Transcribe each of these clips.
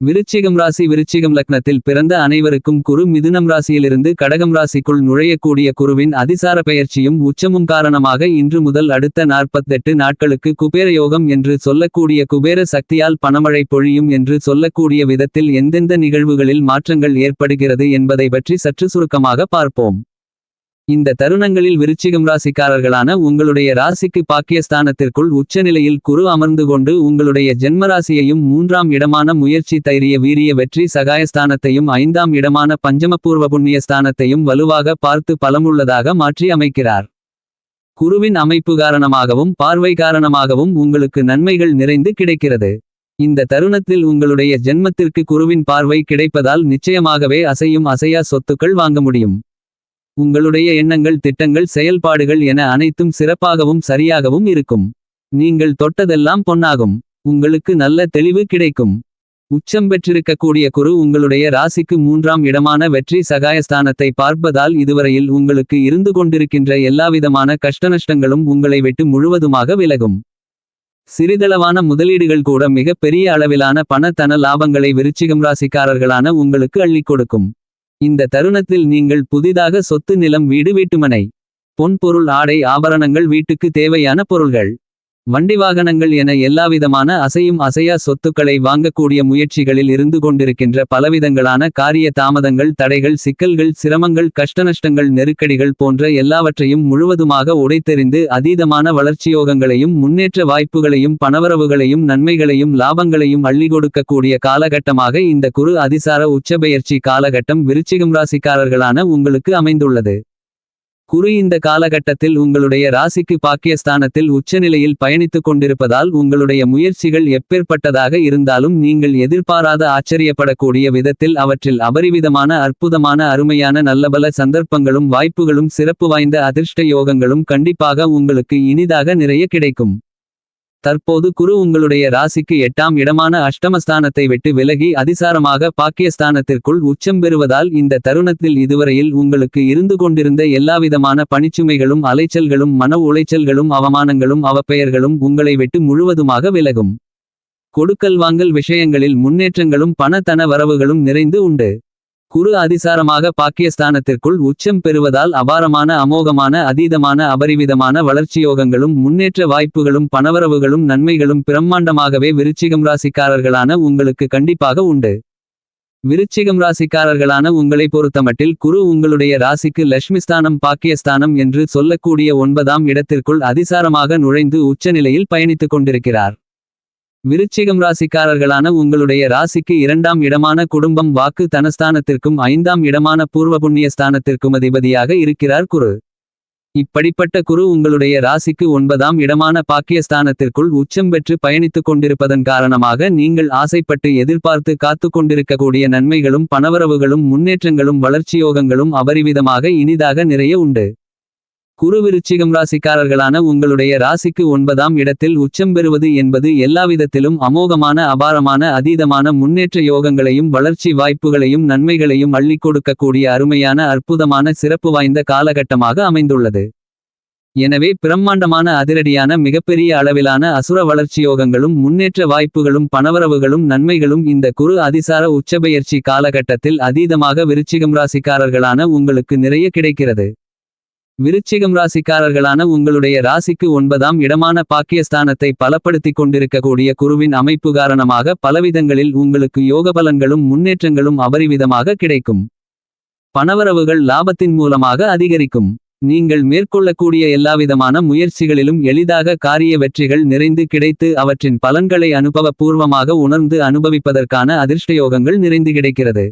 விருச்சிகம் ராசி விருச்சிகம் லக்னத்தில் பிறந்த அனைவருக்கும் குரு மிதுனம் ராசியிலிருந்து கடகம் ராசிக்குள் நுழையக்கூடிய குருவின் அதிசார பெயர்ச்சியும் உச்சமும் காரணமாக இன்று முதல் அடுத்த நாற்பத்தெட்டு நாட்களுக்கு குபேர யோகம் என்று சொல்லக்கூடிய குபேர சக்தியால் பணமழை பொழியும் என்று சொல்லக்கூடிய விதத்தில் எந்தெந்த நிகழ்வுகளில் மாற்றங்கள் ஏற்படுகிறது என்பதை பற்றி சற்று சுருக்கமாக பார்ப்போம். இந்த தருணங்களில் விருச்சிகம் ராசிக்காரர்களான உங்களுடைய ராசிக்கு பாக்கியஸ்தானத்திற்குள் உச்சநிலையில் குரு அமர்ந்து கொண்டு உங்களுடைய ஜென்மராசியையும் மூன்றாம் இடமான முயற்சி தைரிய வீரிய வெற்றி சகாயஸ்தானத்தையும் ஐந்தாம் இடமான பஞ்சமபூர்வ புண்ணிய ஸ்தானத்தையும் வலுவாக பார்த்து பலமுள்ளதாக மாற்றி அமைக்கிறார். குருவின் அமைப்பு காரணமாகவும் பார்வை காரணமாகவும் உங்களுக்கு நன்மைகள் நிறைந்து கிடைக்கிறது. இந்த தருணத்தில் உங்களுடைய ஜென்மத்திற்கு குருவின் பார்வை கிடைப்பதால் நிச்சயமாகவே அசையும் அசையா சொத்துக்கள் வாங்க முடியும். உங்களுடைய எண்ணங்கள் திட்டங்கள் செயல்பாடுகள் என அனைத்தும் சிறப்பாகவும் சரியாகவும் இருக்கும். நீங்கள் தொட்டதெல்லாம் பொன்னாகும். உங்களுக்கு நல்ல தெளிவு கிடைக்கும். உச்சம் பெற்றிருக்கக்கூடிய குரு உங்களுடைய ராசிக்கு மூன்றாம் இடமான வெற்றி சகாயஸ்தானத்தை பார்ப்பதால் இதுவரையில் உங்களுக்கு இருந்து கொண்டிருக்கின்ற எல்லாவிதமான கஷ்டநஷ்டங்களும் உங்களை விட்டு முழுவதுமாக விலகும். சிறிதளவான முதலீடுகள் கூட மிக பெரிய அளவிலான பண தன லாபங்களை விருச்சிகம் ராசிக்காரர்களான உங்களுக்கு அள்ளிக் கொடுக்கும். இந்த தருணத்தில் நீங்கள் புதிதாக சொத்து நிலம் வீடு வீட்டுமனை பொன் பொருள் ஆடை ஆபரணங்கள் வீட்டுக்கு தேவையான பொருள்கள். வண்டி வாகனங்கள் என எல்லாவிதமான அசையும் அசையா சொத்துக்களை வாங்கக்கூடிய முயற்சிகளில் இருந்து கொண்டிருக்கின்ற பலவிதங்களான காரிய தாமதங்கள் தடைகள் சிக்கல்கள் சிரமங்கள் கஷ்டநஷ்டங்கள் நெருக்கடிகள் போன்ற எல்லாவற்றையும் முழுவதுமாக உடைத்தெறிந்து அதீதமான வளர்ச்சியோகங்களையும் முன்னேற்ற வாய்ப்புகளையும் பணவரவுகளையும் நன்மைகளையும் லாபங்களையும் அள்ளி கொடுக்கக்கூடிய காலகட்டமாக இந்த குரு அதிசார உச்சபெயர்ச்சி காலகட்டம் விருச்சிகம் ராசிக்காரர்களான உங்களுக்கு அமைந்துள்ளது. குரு இந்த காலகட்டத்தில் உங்களுடைய ராசிக்கு பாக்கியஸ்தானத்தில் உச்சநிலையில் பயணித்துக் கொண்டிருப்பதால் உங்களுடைய முயற்சிகள் எப்பேற்பட்டதாக இருந்தாலும் நீங்கள் எதிர்பாராத ஆச்சரியப்படக்கூடிய விதத்தில் அவற்றில் அபரிவிதமான அற்புதமான அருமையான நல்லபல சந்தர்ப்பங்களும் வாய்ப்புகளும் சிறப்பு வாய்ந்த அதிர்ஷ்ட யோகங்களும் கண்டிப்பாக உங்களுக்கு இனிதாக நிறைய கிடைக்கும். தற்போது குரு உங்களுடைய ராசிக்கு எட்டாம் இடமான அஷ்டமஸ்தானத்தை விட்டு விலகி அதிசாரமாக பாக்கியஸ்தானத்திற்குள் உச்சம் பெறுவதால் இந்த தருணத்தில் இதுவரையில் உங்களுக்கு இருந்து கொண்டிருந்த எல்லாவிதமான பணிச்சுமைகளும் அலைச்சல்களும் மன உளைச்சல்களும் அவமானங்களும் அவப்பெயர்களும் உங்களை விட்டு முழுவதுமாக விலகும். கொடுக்கல் வாங்கல் விஷயங்களில் முன்னேற்றங்களும் பண தன வரவுகளும் நிறைந்து உண்டு. குரு அதிசாரமாக பாக்கியஸ்தானத்திற்குள் உச்சம் பெறுவதால் அபாரமான அமோகமான அதீதமான அபரிவிதமான வளர்ச்சியோகங்களும் முன்னேற்ற வாய்ப்புகளும் பணவரவுகளும் நன்மைகளும் பிரம்மாண்டமாகவே விருச்சிகம் ராசிக்காரர்களான உங்களுக்கு கண்டிப்பாக உண்டு. விருச்சிகம் ராசிக்காரர்களான உங்களை பொறுத்தமட்டில் குரு உங்களுடைய ராசிக்கு லட்சுமிஸ்தானம் பாக்கியஸ்தானம் என்று சொல்லக்கூடிய ஒன்பதாம் இடத்திற்குள் அதிசாரமாக நுழைந்து உச்சநிலையில் பயணித்துக் கொண்டிருக்கிறார். விருச்சிகம் ராசிக்காரர்களான உங்களுடைய ராசிக்கு இரண்டாம் இடமான குடும்பம் வாக்கு தனஸ்தானத்திற்கும் ஐந்தாம் இடமான பூர்வ புண்ணிய ஸ்தானத்திற்கும் அதிபதியாக இருக்கிறார் குரு. இப்படிப்பட்ட குரு உங்களுடைய ராசிக்கு ஒன்பதாம் இடமான பாக்கியஸ்தானத்திற்குள் உச்சம் பெற்று பயணித்துக் கொண்டிருப்பதன் காரணமாக நீங்கள் ஆசைப்பட்டு எதிர்பார்த்து காத்து கொண்டிருக்கக்கூடிய நன்மைகளும் பணவரவுகளும் முன்னேற்றங்களும் வளர்ச்சியோகங்களும் அபரிவிதமாக இனிதாக நிறைய உண்டு. குரு விருச்சிகம் ராசிக்காரர்களான உங்களுடைய ராசிக்கு ஒன்பதாம் இடத்தில் உச்சம் பெறுவது என்பது எல்லாவிதத்திலும் அமோகமான அபாரமான அதீதமான முன்னேற்ற யோகங்களையும் வளர்ச்சி வாய்ப்புகளையும் நன்மைகளையும் அள்ளிக் கொடுக்கக்கூடிய அருமையான அற்புதமான சிறப்பு வாய்ந்த காலகட்டமாக அமைந்துள்ளது. எனவே பிரம்மாண்டமான அதிரடியான மிகப்பெரிய அளவிலான அசுர வளர்ச்சியோகங்களும் முன்னேற்ற வாய்ப்புகளும் பணவரவுகளும் நன்மைகளும் இந்த குரு அதிசார உச்சபெயர்ச்சி காலகட்டத்தில் அதீதமாக விருச்சிகம் ராசிக்காரர்களான உங்களுக்கு நிறைய கிடைக்கிறது. விருச்சிகம் ராசிக்காரர்களான உங்களுடைய ராசிக்கு ஒன்பதாம் இடமான பாக்கியஸ்தானத்தை பலப்படுத்திக் கொண்டிருக்கக்கூடிய குருவின் அமைப்பு காரணமாக பலவிதங்களில் உங்களுக்கு யோக பலன்களும் முன்னேற்றங்களும் அபரிவிதமாக கிடைக்கும். பணவரவுகள் லாபத்தின் மூலமாக அதிகரிக்கும். நீங்கள் மேற்கொள்ளக்கூடிய எல்லாவிதமான முயற்சிகளிலும் எளிதாக காரிய வெற்றிகள் நிறைந்து கிடைத்து அவற்றின் பலன்களை அனுபவபூர்வமாக உணர்ந்து அனுபவிப்பதற்கான அதிர்ஷ்டயோகங்கள் நிறைந்து கிடைக்கிறது.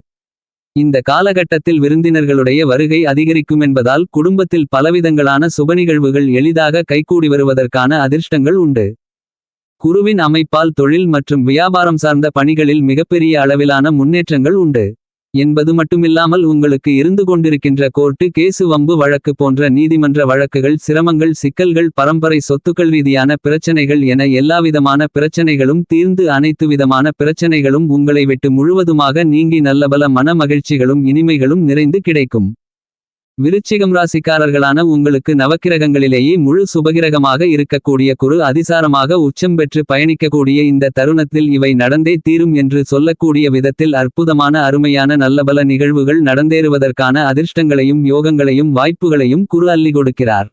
இந்த காலகட்டத்தில் விருந்தினர்களுடைய வருகை அதிகரிக்கும் என்பதால் குடும்பத்தில் பலவிதங்களான சுபநிகழ்வுகள் எளிதாக கைகூடி வருவதற்கான அதிர்ஷ்டங்கள் உண்டு. குருவின் அமைப்பால் தொழில் மற்றும் வியாபாரம் சார்ந்த பணிகளில் மிகப்பெரிய அளவிலான முன்னேற்றங்கள் உண்டு. என்பது மட்டுமில்லாமல் உங்களுக்கு இருந்து கொண்டிருக்கின்ற கோர்ட்டு கேசு வம்பு வழக்கு போன்ற நீதிமன்ற வழக்குகள் சிரமங்கள் சிக்கல்கள் பரம்பரை சொத்துக்கள் ரீதியான பிரச்சனைகள் என எல்லாவிதமான பிரச்சனைகளும் தீர்ந்து அனைத்து விதமான பிரச்சனைகளும் உங்களை விட்டு முழுவதுமாக நீங்கி நல்லபல மன மகிழ்ச்சிகளும் இனிமைகளும் நிறைந்து கிடைக்கும். விருச்சிகம் ராசிக்காரர்களான உங்களுக்கு நவக்கிரகங்களிலேயே முழு சுபகிரகமாக இருக்கக்கூடிய குரு அதிசாரமாக உச்சம் பெற்று பயணிக்கக்கூடிய இந்த தருணத்தில் இவை நடந்தே தீரும் என்று சொல்லக்கூடிய விதத்தில் அற்புதமான அருமையான நல்லபல நிகழ்வுகள் நடந்தேறுவதற்கான அதிர்ஷ்டங்களையும் யோகங்களையும் வாய்ப்புகளையும் குரு அள்ளி கொடுக்கிறார்.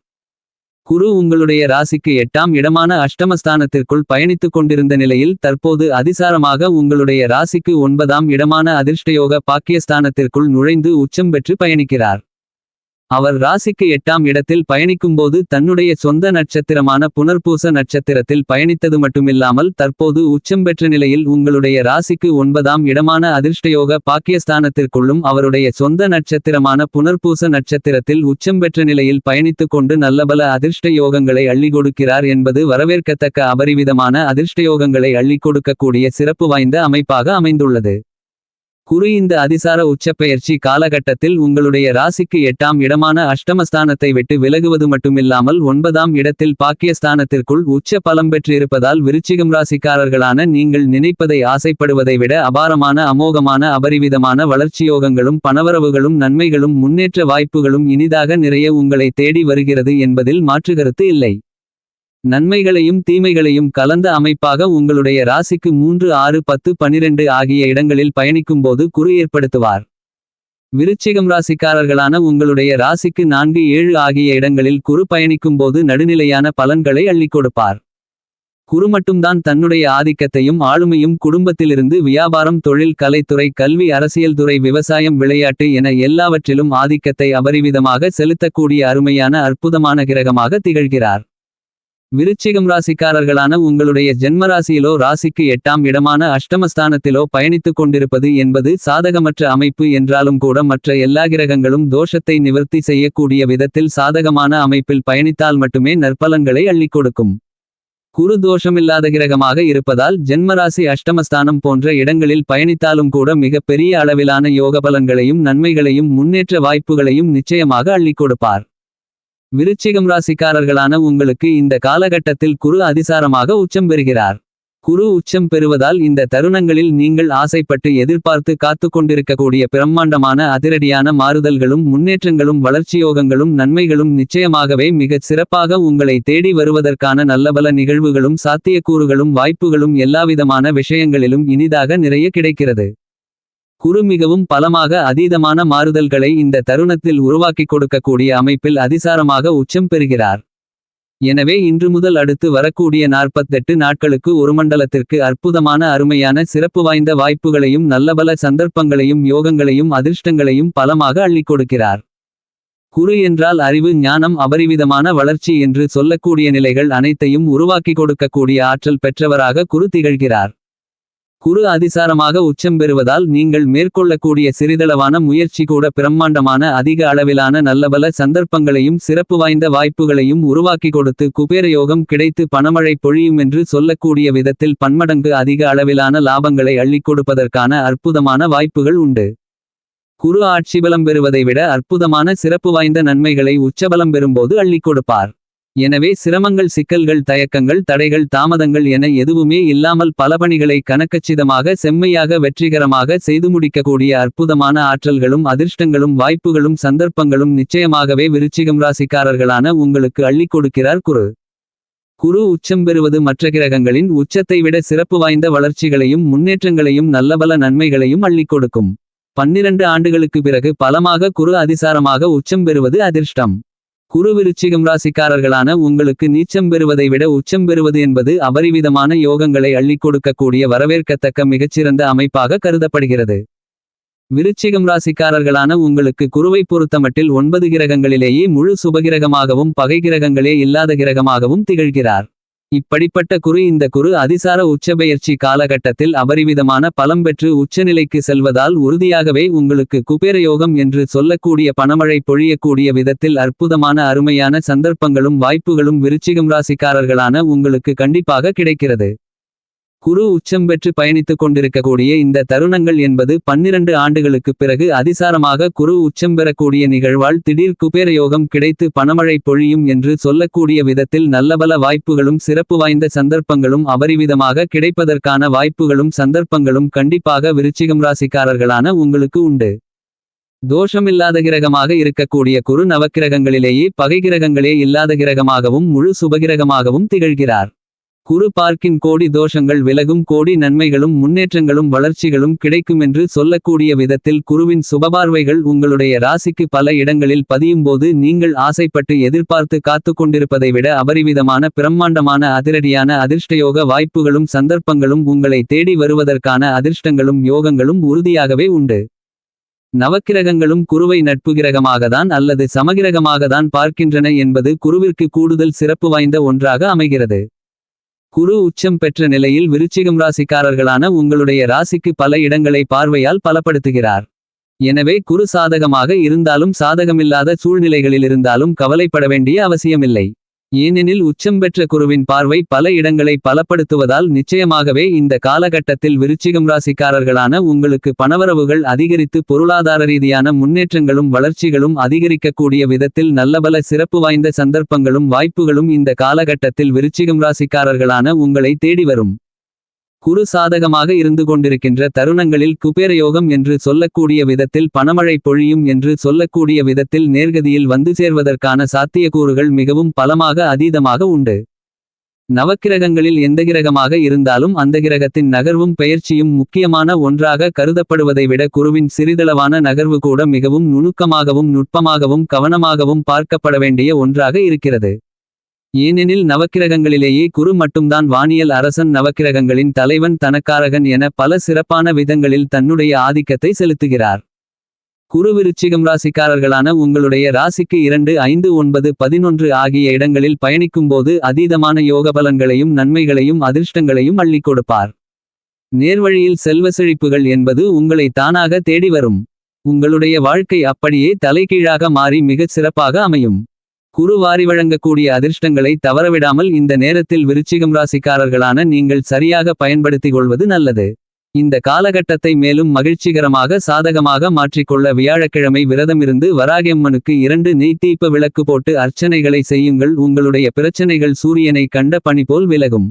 குரு உங்களுடைய ராசிக்கு எட்டாம் இடமான அஷ்டமஸ்தானத்திற்குள் பயணித்துக் கொண்டிருந்த நிலையில் தற்போது அதிசாரமாக உங்களுடைய ராசிக்கு ஒன்பதாம் இடமான அதிர்ஷ்டயோக பாக்கியஸ்தானத்திற்குள் நுழைந்து உச்சம் பெற்று பயணிக்கிறார். அவர் ராசிக்கு எட்டாம் இடத்தில் பயணிக்கும்போது தன்னுடைய சொந்த நட்சத்திரமான புனர்பூச நட்சத்திரத்தில் பயணித்தது மட்டுமில்லாமல் தற்போது உச்சம் பெற்ற நிலையில் உங்களுடைய ராசிக்கு ஒன்பதாம் இடமான அதிர்ஷ்டயோக பாக்கியஸ்தானத்திற்குள்ளும் அவருடைய சொந்த நட்சத்திரமான புனர்பூச நட்சத்திரத்தில் உச்சம் பெற்ற நிலையில் பயணித்துக் கொண்டு நல்லபல அதிர்ஷ்ட யோகங்களை அள்ளி கொடுக்கிறார் என்பது வரவேற்கத்தக்க அபரிவிதமான அதிர்ஷ்டயோகங்களை அள்ளி கொடுக்கக்கூடிய சிறப்பு வாய்ந்த அமைப்பாக அமைந்துள்ளது. குரு இந்த அதிசார உச்சப்பெயர்ச்சி காலகட்டத்தில் உங்களுடைய ராசிக்கு எட்டாம் இடமான அஷ்டமஸ்தானத்தை விட்டு விலகுவது மட்டுமில்லாமல் ஒன்பதாம் இடத்தில் பாக்கியஸ்தானத்திற்குள் உச்ச பலம் பெற்றிருப்பதால் விருச்சிகம் ராசிக்காரர்களான நீங்கள் நினைப்பதை ஆசைப்படுவதை விட அபாரமான அமோகமான அபரிவிதமான வளர்ச்சியோகங்களும் பணவரவுகளும் நன்மைகளும் முன்னேற்ற வாய்ப்புகளும் இனிதாக நிறைய உங்களை தேடி வருகிறது என்பதில் மாற்றுகருத்து இல்லை. நன்மைகளையும் தீமைகளையும் கலந்த அமைப்பாக உங்களுடைய ராசிக்கு மூன்று ஆறு பத்து பனிரெண்டு ஆகிய இடங்களில் பயணிக்கும்போது குரு ஏற்படுத்துவார். விருச்சிகம் ராசிக்காரர்களான உங்களுடைய ராசிக்கு நான்கு ஏழு ஆகிய இடங்களில் குரு பயணிக்கும்போது நடுநிலையான பலன்களை அள்ளிக் கொடுப்பார். குரு மட்டும்தான் தன்னுடைய ஆதிக்கத்தையும் ஆளுமையும் குடும்பத்திலிருந்து வியாபாரம் தொழில் கலைத்துறை கல்வி அரசியல் துறை விவசாயம் விளையாட்டு என எல்லாவற்றிலும் ஆதிக்கத்தை அபரிவிதமாக செலுத்தக்கூடிய அருமையான அற்புதமான கிரகமாக திகழ்கிறார். விருச்சிகம் ராசிக்காரர்களான உங்களுடைய ஜென்மராசியிலோ ராசிக்கு எட்டாம் இடமான அஷ்டமஸ்தானத்திலோ பயணித்துக் கொண்டிருப்பது என்பது சாதகமற்ற அமைப்பு என்றாலும் கூட மற்ற எல்லா கிரகங்களும் தோஷத்தை நிவர்த்தி செய்யக்கூடிய விதத்தில் சாதகமான அமைப்பில் பயணித்தால் மட்டுமே நற்பலன்களை அள்ளிக் கொடுக்கும். குரு தோஷமில்லாத கிரகமாக இருப்பதால் ஜென்மராசி அஷ்டமஸ்தானம் போன்ற இடங்களில் பயணித்தாலும் கூட மிக பெரிய அளவிலான யோக பலன்களையும் நன்மைகளையும் முன்னேற்ற வாய்ப்புகளையும் நிச்சயமாக அள்ளிக் கொடுப்பார். விருச்சிகம் ராசிக்காரர்களான உங்களுக்கு இந்த காலகட்டத்தில் குரு அதிசாரமாக உச்சம் பெறுகிறார். குரு உச்சம் பெறுவதால் இந்த தருணங்களில் நீங்கள் ஆசைப்பட்டு எதிர்பார்த்து காத்து கொண்டிருக்கக்கூடிய பிரம்மாண்டமான அதிரடியான மாறுதல்களும் முன்னேற்றங்களும் வளர்ச்சியோகங்களும் நன்மைகளும் நிச்சயமாகவே மிகச் சிறப்பாக உங்களை தேடி வருவதற்கான நல்லபல நிகழ்வுகளும் சாத்தியக்கூறுகளும் வாய்ப்புகளும் எல்லாவிதமான விஷயங்களிலும் இனிதாக நிறைய கிடைக்கிறது. குரு மிகவும் பலமாக அதீதமான மாறுதல்களை இந்த தருணத்தில் உருவாக்கிக் கொடுக்கக்கூடிய அமைப்பில் அதிசாரமாக உச்சம் பெறுகிறார். எனவே இன்று முதல் அடுத்து வரக்கூடிய நாற்பத்தெட்டு நாட்களுக்கு ஒரு மண்டலத்திற்கு அற்புதமான அருமையான சிறப்பு வாய்ந்த வாய்ப்புகளையும் நல்லபல சந்தர்ப்பங்களையும் யோகங்களையும் அதிர்ஷ்டங்களையும் பலமாக அள்ளிக் கொடுக்கிறார். குரு என்றால் அறிவு ஞானம் அபரிவிதமான வளர்ச்சி என்று சொல்லக்கூடிய நிலைகள் அனைத்தையும் உருவாக்கி கொடுக்கக்கூடிய ஆற்றல் பெற்றவராக குரு திகழ்கிறார். குரு அதிசாரமாக உச்சம் பெறுவதால் நீங்கள் மேற்கொள்ளக்கூடிய சிறிதளவான முயற்சி கூட பிரம்மாண்டமான அதிக அளவிலான நல்லபல சந்தர்ப்பங்களையும் சிறப்பு வாய்ந்த வாய்ப்புகளையும் உருவாக்கி கொடுத்து குபேரயோகம் கிடைத்து பணமழை பொழியும் என்று சொல்லக்கூடிய விதத்தில் பன்மடங்கு அதிக அளவிலான லாபங்களை அள்ளிக் கொடுப்பதற்கான அற்புதமான வாய்ப்புகள் உண்டு. குரு ஆட்சி பலம் பெறுவதை விட அற்புதமான சிறப்பு வாய்ந்த நன்மைகளை உச்சபலம் பெறும்போது அள்ளிக் கொடுப்பார். எனவே சிரமங்கள் சிக்கல்கள் தயக்கங்கள் தடைகள் தாமதங்கள் என எதுவுமே இல்லாமல் பல பணிகளை கணக்கச்சிதமாக செம்மையாக வெற்றிகரமாக செய்து முடிக்கக்கூடிய அற்புதமான ஆற்றல்களும் அதிர்ஷ்டங்களும் வாய்ப்புகளும் சந்தர்ப்பங்களும் நிச்சயமாகவே விருச்சிகம் ராசிக்காரர்களான உங்களுக்கு அள்ளிக் கொடுக்கிறார் குரு. குரு உச்சம் பெறுவது மற்ற கிரகங்களின் உச்சத்தை விட சிறப்பு வாய்ந்த வளர்ச்சிகளையும் முன்னேற்றங்களையும் நல்லபல நன்மைகளையும் அள்ளிக் கொடுக்கும். பன்னிரண்டு ஆண்டுகளுக்கு பிறகு பலமாக குரு அதிசாரமாக உச்சம் பெறுவது அதிர்ஷ்டம். குரு விருச்சிகம் ராசிக்காரர்களான உங்களுக்கு நீச்சம் பெறுவதை விட உச்சம் பெறுவது என்பது அபரிவிதமான யோகங்களை அள்ளிக் கொடுக்கக்கூடிய வரவேற்கத்தக்க மிகச்சிறந்த அமைப்பாக கருதப்படுகிறது. விருச்சிகம் ராசிக்காரர்களான உங்களுக்கு குருவை பொறுத்தமட்டில் ஒன்பது கிரகங்களிலேயே முழு சுபகிரகமாகவும் பகை கிரகங்களே இல்லாத கிரகமாகவும் திகழ்கிறார். இப்படிப்பட்ட குரு இந்த குரு அதிசார உச்சபெயர்ச்சி காலகட்டத்தில் அபரிவிதமான பலம் பெற்று உச்சநிலைக்கு செல்வதால் உறுதியாகவே உங்களுக்கு குபேரயோகம் என்று சொல்லக்கூடிய பணமழை பொழியக்கூடிய விதத்தில் அற்புதமான அருமையான சந்தர்ப்பங்களும் வாய்ப்புகளும் விருச்சிகம் ராசிக்காரர்களான உங்களுக்கு கண்டிப்பாக கிடைக்கிறது. குரு உச்சம் பெற்று பயணித்துக் கொண்டிருக்கக்கூடிய இந்த தருணங்கள் என்பது பன்னிரண்டு ஆண்டுகளுக்குப் பிறகு அதிசாரமாக குரு உச்சம் பெறக்கூடிய நிகழ்வால் திடீர் குபேரயோகம் கிடைத்து பணமழை பொழியும் என்று சொல்லக்கூடிய விதத்தில் நல்லபல வாய்ப்புகளும் சிறப்பு வாய்ந்த சந்தர்ப்பங்களும் அபரிவிதமாக கிடைப்பதற்கான வாய்ப்புகளும் சந்தர்ப்பங்களும் கண்டிப்பாக விருச்சிகம் ராசிக்காரர்களான உங்களுக்கு உண்டு. தோஷமில்லாத கிரகமாக இருக்கக்கூடிய குரு நவக்கிரகங்களிலேயே பகை கிரகங்களே இல்லாத கிரகமாகவும் முழு சுபகிரகமாகவும் திகழ்கிறார். குரு பார்க்கின் கோடி தோஷங்கள் விலகும் கோடி நன்மைகளும் முன்னேற்றங்களும் வளர்ச்சிகளும் கிடைக்குமென்று சொல்லக்கூடிய விதத்தில் குருவின் சுபபார்வைகள் உங்களுடைய ராசிக்கு பல இடங்களில் பதியும்போது நீங்கள் ஆசைப்பட்டு எதிர்பார்த்து காத்து கொண்டிருப்பதை விட அபரிவிதமான பிரம்மாண்டமான அதிரடியான அதிர்ஷ்டயோக வாய்ப்புகளும் சந்தர்ப்பங்களும் உங்களை தேடி வருவதற்கான அதிர்ஷ்டங்களும் யோகங்களும் உறுதியாகவே உண்டு. நவக்கிரகங்களும் குருவை நட்பு கிரகமாகத்தான் அல்லது சமகிரகமாகத்தான் பார்க்கின்றன என்பது குருவிற்கு கூடுதல் சிறப்பு வாய்ந்த ஒன்றாக அமைகிறது. குரு உச்சம் பெற்ற நிலையில் விருச்சிகம் ராசிக்காரர்களான உங்களுடைய ராசிக்கு பல இடங்களை பார்வையால் பலப்படுத்துகிறார். எனவே குரு சாதகமாக இருந்தாலும் சாதகமில்லாத சூழ்நிலைகளில் இருந்தாலும் கவலைப்பட வேண்டிய அவசியமில்லை. ஏனெனில் உச்சம் பெற்ற குருவின் பார்வை பல இடங்களை பலப்படுத்துவதால் நிச்சயமாகவே இந்த காலகட்டத்தில் விருச்சிகம் ராசிக்காரர்களான உங்களுக்கு பணவரவுகள் அதிகரித்து பொருளாதார ரீதியான முன்னேற்றங்களும் வளர்ச்சிகளும் அதிகரிக்கக்கூடிய விதத்தில் நல்லபல சிறப்பு வாய்ந்த சந்தர்ப்பங்களும் வாய்ப்புகளும் இந்த காலகட்டத்தில் விருச்சிகம் ராசிக்காரர்களான உங்களை தேடி வரும். குரு சாதகமாக இருந்து கொண்டிருக்கின்ற தருணங்களில் குபேரயோகம் என்று சொல்லக்கூடிய விதத்தில் பணமழை பொழியும் என்று சொல்லக்கூடிய விதத்தில் நேர்கதியில் வந்து சேர்வதற்கான சாத்தியக்கூறுகள் மிகவும் பலமாக அதீதமாக உண்டு. நவக்கிரகங்களில் எந்த கிரகமாக இருந்தாலும் அந்த கிரகத்தின் நகர்வும் பெயர்ச்சியும் முக்கியமான ஒன்றாக கருதப்படுவதை விட குருவின் சிறிதளவான நகர்வு கூட மிகவும் நுணுக்கமாகவும் நுட்பமாகவும் கவனமாகவும் பார்க்கப்பட வேண்டிய ஒன்றாக இருக்கிறது. ஏனெனில் நவக்கிரகங்களிலேயே குரு மட்டும்தான் வானியல் அரசன். நவக்கிரகங்களின் தலைவன் தனக்காரகன் என பல சிறப்பான விதங்களில் தன்னுடைய ஆதிக்கத்தை செலுத்துகிறார். குரு விருச்சிகம் ராசிக்காரர்களான உங்களுடைய ராசிக்கு இரண்டு ஐந்து ஒன்பது பதினொன்று ஆகிய இடங்களில் பயணிக்கும்போது அதீதமான யோக பலன்களையும் நன்மைகளையும் அதிர்ஷ்டங்களையும் அள்ளிக் கொடுப்பார். நேர்வழியில் செல்வ செழிப்புகள் என்பது உங்களை தானாக தேடி வரும். உங்களுடைய வாழ்க்கை அப்படியே தலைகீழாக மாறி மிகச் சிறப்பாக அமையும். குரு வாரி வழங்கக்கூடிய அதிர்ஷ்டங்களை தவறவிடாமல் இந்த நேரத்தில் விருச்சிகம் ராசிக்காரர்களான நீங்கள் சரியாக பயன்படுத்திக் கொள்வது நல்லது. இந்த காலகட்டத்தை மேலும் மகிழ்ச்சிகரமாக சாதகமாக மாற்றிக்கொள்ள வியாழக்கிழமை விரதமிருந்து வராகியம்மனுக்கு இரண்டு நெய்த்தீப்ப விளக்கு போட்டு அர்ச்சனைகளை செய்யுங்கள். உங்களுடைய பிரச்சனைகள் சூரியனை கண்ட பணி போல் விலகும்.